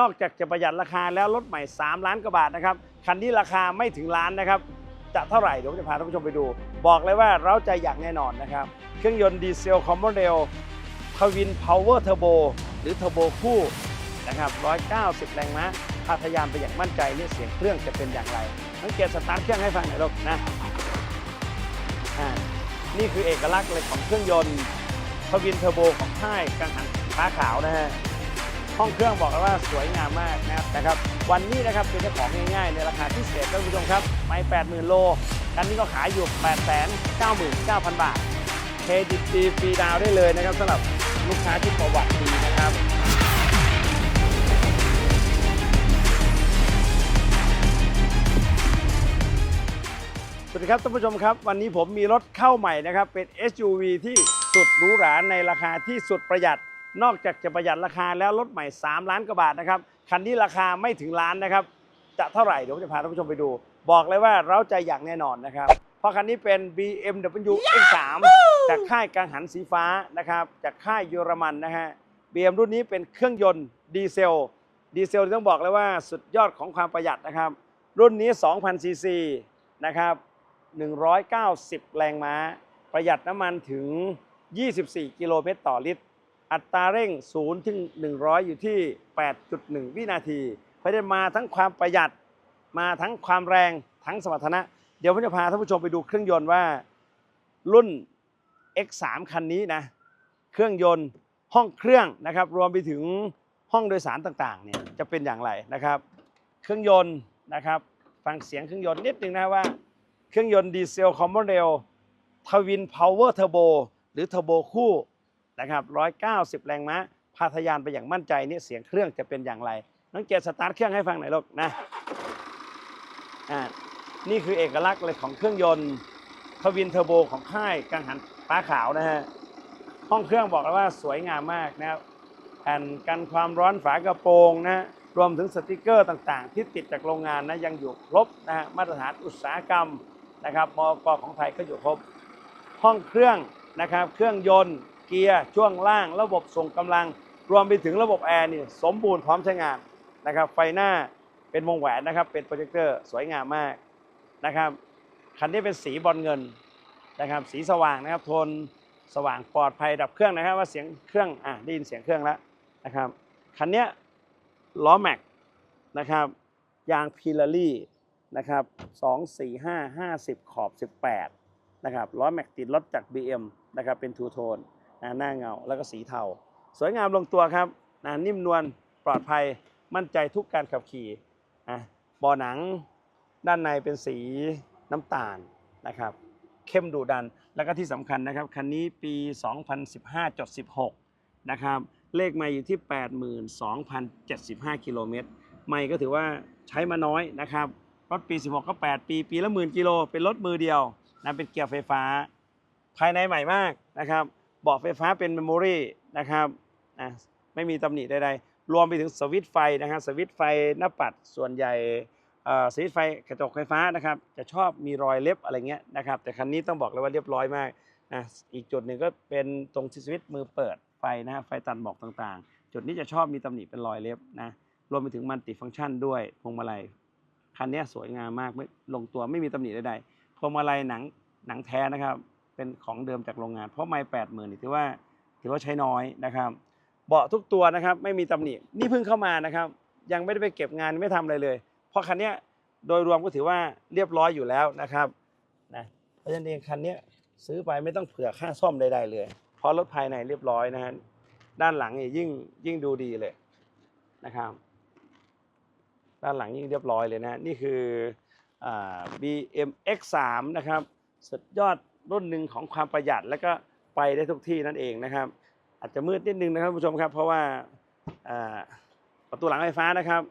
นอกจากจะประหยัดราคาแล้วรถใหม่ 3 ล้านกว่าบาทนะครับ คันนี้ราคาไม่ถึงล้านนะครับ จะเท่าไหร่เดี๋ยวผมจะพาท่านผู้ชมไปดู บอกเลยว่าเราใจอย่างแน่นอนนะครับ เครื่องยนต์ดีเซลคอมโบเรลทวินพาวเวอร์เทอร์โบหรือเทอร์โบคู่นะครับ 190 แรงม้าพาทยานไปอย่างมั่นใจนี่เสียงเครื่องจะเป็นอย่างไรสังเกตสตาร์ทเครื่องให้ฟังหน่อยลูกนะนี่คือเอกลักษณ์เลยของเครื่องยนต์ทวินเทอร์โบของค่ายกังหันฟ้าขาวนะฮะ ห้องเครื่องบอกเลยว่าสวยงามมากนะครับนะครับ วันนี้นะครับเป็นเจ้าของง่ายๆ ในราคาพิเศษท่านผู้ชมครับ ไม่ 80,000 โล กันนี้ก็ขายอยู่ 899,000 บาท เครดิตดีฟรีดาวได้เลยนะครับสำหรับลูกค้าที่ประวัติดีนะครับสวัสดีครับท่านผู้ชมครับ วันนี้ผมมีรถเข้าใหม่นะครับ เป็น SUV ที่สุดหรูหราในราคาที่สุดประหยัด นอกจากจะประหยัดราคาแล้วรถใหม่ 3 ล้านกว่าบาทนะครับ คันนี้ราคาไม่ถึงล้านนะครับ จะเท่าไหร่เดี๋ยวผมจะพาท่านผู้ชมไปดู บอกเลยว่าเราใจอย่างแน่นอนนะครับ เพราะคันนี้เป็น BMW X3 จากค่ายกังหันสีฟ้านะครับ จากค่ายเยอรมันนะฮะ BM รุ่นนี้เป็นเครื่องยนต์ดีเซล ดีเซลต้องบอกเลยว่าสุดยอดของความประหยัดนะครับ รุ่นนี้ 2,000ซีซีนะครับ190 แรงม้า ประหยัดน้ำมันถึง 24 กิโลเมตรต่อลิตร อัตราเร่ง0ถึง100 อยู่ที่ 8.1 วินาทีเพราะนั้นมาทั้งความประหยัด มาทั้งความแรงทั้งสมรรถนะ เดี๋ยวผมจะพาท่านผู้ชมไปดูเครื่องยนต์ว่า รุ่น X3 คันนี้นะเครื่องยนต์ห้องเครื่องนะครับ รวมไปถึงห้องโดยสารต่างๆเนี่ยจะเป็นอย่างไรนะครับ เครื่องยนต์นะครับ ฟังเสียงเครื่องยนต์นิดนึงนะว่า เครื่องยนต์ดีเซลคอมโบเรลทวินพาวเวอร์เทอร์โบหรือเทอร์โบคู่ นะครับ190 แรงม้าพาทะยานไปอย่างมั่นใจนี่เสียงเครื่องจะเป็นอย่างไรน้องเกดสตาร์ทเครื่องให้ฟังหน่อยลูกนะอ่านี่คือเอกลักษณ์เลยของเครื่องยนต์ทวินเทอร์โบของค่ายกังหันฟ้าขาวนะฮะห้องเครื่องบอกเลยว่าสวยงามมากนะครับแผ่นกันความร้อนฝากระโปรงนะรวมถึงสติกเกอร์ต่างๆ ที่ติดจากโรงงานนะยังอยู่ครบนะฮะมาตรฐานอุตสาหกรรมนะครับมกของไทยก็อยู่ครบ ห้องเครื่องนะครับเครื่องยนต์ กียร์ช่วงล่าง ระบบส่งกำลัง รวมไปถึงระบบแอร์นี่สมบูรณ์พร้อมใช้งานนะครับ ไฟหน้าเป็นวงแหวนนะครับ เป็นโปรเจคเตอร์สวยงามมากนะครับ คันนี้เป็นสีบอลเงินนะครับ สีสว่างนะครับโทนสว่างปลอดภัยดับเครื่องนะครับ ว่าเสียงเครื่องอะได้ยินเสียงเครื่องแล้วนะครับคันนี้ล้อแม็กนะครับยางพิลารี่นะครับ2 4 5 50 ขอบ 18นะครับล้อแม็กติดรถจาก BM นะครับเป็นทูโทน หน้าเงาแล้วก็สีเทา สวยงามลงตัวครับนะนิ่มนวลปลอดภัยมั่นใจทุกการขับขี่อะบาะหนังด้านในเป็นสีน้ำตาลนะครับเข้มดุดัน แล้วก็ที่สำคัญนะครับคันนี้ปี 2015.16 นะครับ เลขไม่อยู่ที่ 82,075 กิโลเมตร ไม่ก็ถือว่าใช้มาน้อยนะครับ รถปี 16 ก็ 8 ปี ปีละหมื่นกิโล เป็นรถมือเดียวนะเป็นเกียร์ไฟฟ้า ภายในใหม่มากนะครับ เบาะไฟฟ้าเป็นเมมโมรีนะครับนะไม่มีตำหนิใดๆ รวมไปถึงสวิตไฟนะครับสวิตไฟหน้าปัดส่วนใหญ่สวิตไฟกระจกไฟฟ้านะครับ จะชอบมีรอยเล็บอะไรเงี้ยนะครับ แต่คันนี้ต้องบอกเลยว่าเรียบร้อยมากนะอีกจุดหนึ่งก็เป็นตรงสวิตมือเปิดไฟนะฮะไฟตัดหมอกต่างๆ จุดนี้จะชอบมีตำหนิเป็นรอยเล็บนะรวมไปถึงมัลติฟังก์ชันด้วยพวงมาลัยคันนี้สวยงามมากไม่ลงตัวไม่มีตำหนิใดๆพวงมาลัยหนังหนังแท้นะครับ เป็นของเดิมจากโรงงาน เพราะไม่แปดหมื่นถือว่าถือว่าใช้น้อยนะครับ เบาะทุกตัวนะครับไม่มีตำหนินี่เพิ่งเข้ามานะครับ ยังไม่ได้ไปเก็บงานไม่ทำอะไรเลย เพราะคันนี้โดยรวมก็ถือว่าเรียบร้อยอยู่แล้วนะครับนะเพราะฉะนั้นเองคันนี้ซื้อไปไม่ต้องเผื่อค่าซ่อมใดๆเลย เพราะรถภายในเรียบร้อยนะฮะด้านหลังยิ่งยิ่งดูดีเลยนะครับ ด้านหลังยิ่งเรียบร้อยเลยนะนี่คืออ BMX3 นะครับสุดยอด รุ่นหนึ่งของความประหยัด แล้วก็ไปได้ทุกที่นั่นเองนะครับ อาจจะมืดนิดนึงนะครับผู้ชมครับ เพราะว่าประตูหลังไฟฟ้านะครับ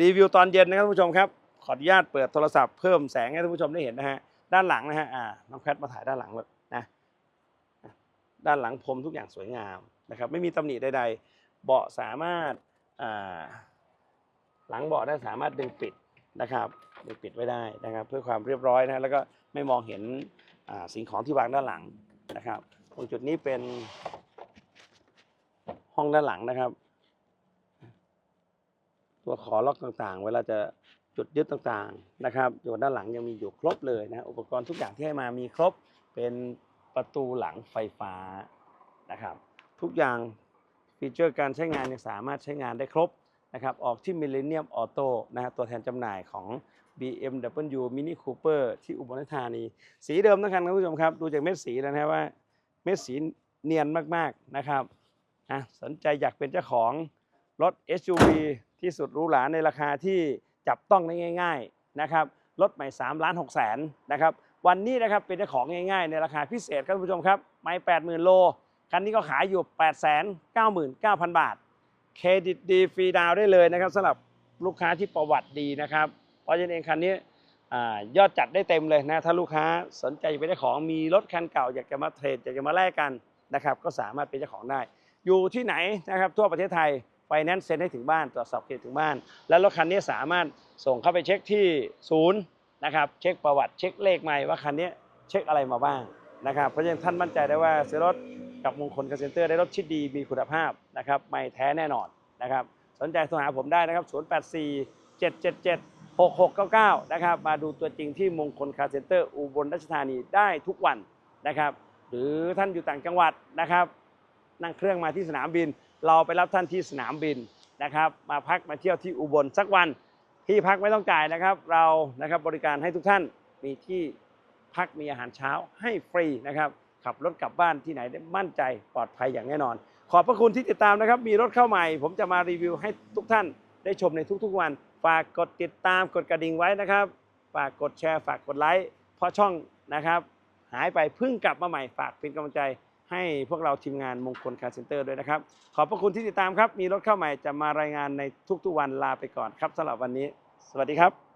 รีวิวตอนเย็นนะครับผู้ชมครับ ขออนุญาตเปิดโทรศัพท์เพิ่มแสงให้ท่านผู้ชมได้เห็นนะฮะด้านหลังนะฮะน้องแคทมาถ่ายด้านหลังเลยนะด้านหลังพรมทุกอย่างสวยงามนะครับ ไม่มีตำหนิใดๆ เบาะสามารถหลังเบาะได้สามารถดึงปิดนะครับดึงปิดไว้ได้นะครับ เพื่อความเรียบร้อยนะแล้วก็ไม่มองเห็น สิ่งของที่วางด้านหลังนะครับตรงจุดนี้เป็นห้องด้านหลังนะครับ ตัวขอล็อกต่างๆ เวลาจะจุดยึดต่างๆนะครับอยู่ด้านหลังยังมีอยู่ครบเลยนะอุปกรณ์ทุกอย่างที่ให้มามีครบเป็นประตูหลังไฟฟ้านะครับ ทุกอย่างฟีเจอร์การใช้งานยังสามารถใช้งานได้ครบนะครับออกที่ Millennium Auto นะฮะตัวแทนจำหน่ายของ BMW Mini Cooper ที่อุบลราชธานี สีเดิมนะครับท่านผู้ชมครับ ดูจากเม็ดสีแล้วนะว่า เม็ดสีเนียนมากๆนะครับอะสนใจอยากเป็นเจ้าของรถ SUV ที่สุดหรูหราในราคาที่จับต้องได้ง่าย ๆนะครับรถใหม่3ล้าน6แสนนะครับวันนี้นะครับเป็นเจ้าของง่ายๆ ในราคาพิเศษครับท่านผู้ชมครับไม่80,000 โล คันนี้ก็ขายอยู่ 899,000 บาท เครดิตดีฟรีดาวได้เลยนะครับสำหรับลูกค้าที่ประวัติดีนะครับ ราะฉะนั้นเองคันนี้ยอดจัดได้เต็มเลยนะถ้าลูกค้าสนใจเป็นเจ้าของมีรถคันเก่าอยากจะมาเทรดอยากจะมาแลกกันนะครับก็สามารถเป็นเจ้าของได้ อยู่ที่ไหนนะครับทั่วประเทศไทยไฟแนนซ์เซ็นให้ถึงบ้านตรวจสอบเครดิตถึงบ้าน แล้วรถคันนี้สามารถส่งเข้าไปเช็คที่ศูนย์นะครับเช็คประวัติเช็คเลขใหม่ว่าคันนี้เช็คอะไรมาบ้างนะครับเพราะฉะนั้นท่านมั่นใจได้ว่าซื้อรถกับมงคลคาเซนเตอร์ได้รถที่ดีมีคุณภาพนะครับไม่แท้แน่นอนนะครับสนใจโทรหาผมได้นะครับ 084 777 6699 นะครับ มาดูตัวจริงที่มงคลคาเซ็นเตอร์อุบลราชธานีได้ทุกวันนะครับ หรือท่านอยู่ต่างจังหวัดนะครับ นั่งเครื่องมาที่สนามบิน เราไปรับท่านที่สนามบินนะครับ มาพักมาเที่ยวที่อุบลสักวันที่พักไม่ต้องจ่ายนะครับ เรานะครับบริการให้ทุกท่านมีที่พักมีอาหารเช้าให้ฟรีนะครับขับรถกลับบ้านที่ไหนได้มั่นใจปลอดภัยอย่างแน่นอน ขอบพระคุณที่ติดตามนะครับ มีรถเข้าใหม่ ผมจะมารีวิวให้ทุกท่านได้ชมในทุกๆวัน ฝากกดติดตามกดกระดิ่งไว้นะครับ ฝากกดแชร์ฝากกดไลค์เพราะช่องนะครับ หายไปเพิ่งกลับมาใหม่ฝากเป็นกำลังใจให้พวกเราทีมงานมงคลคาร์เซ็นเตอร์ด้วยนะครับ ขอบพระคุณที่ติดตามครับ มีรถเข้าใหม่จะมารายงานในทุกๆวันลาไปก่อนครับสำหรับวันนี้ สวัสดีครับ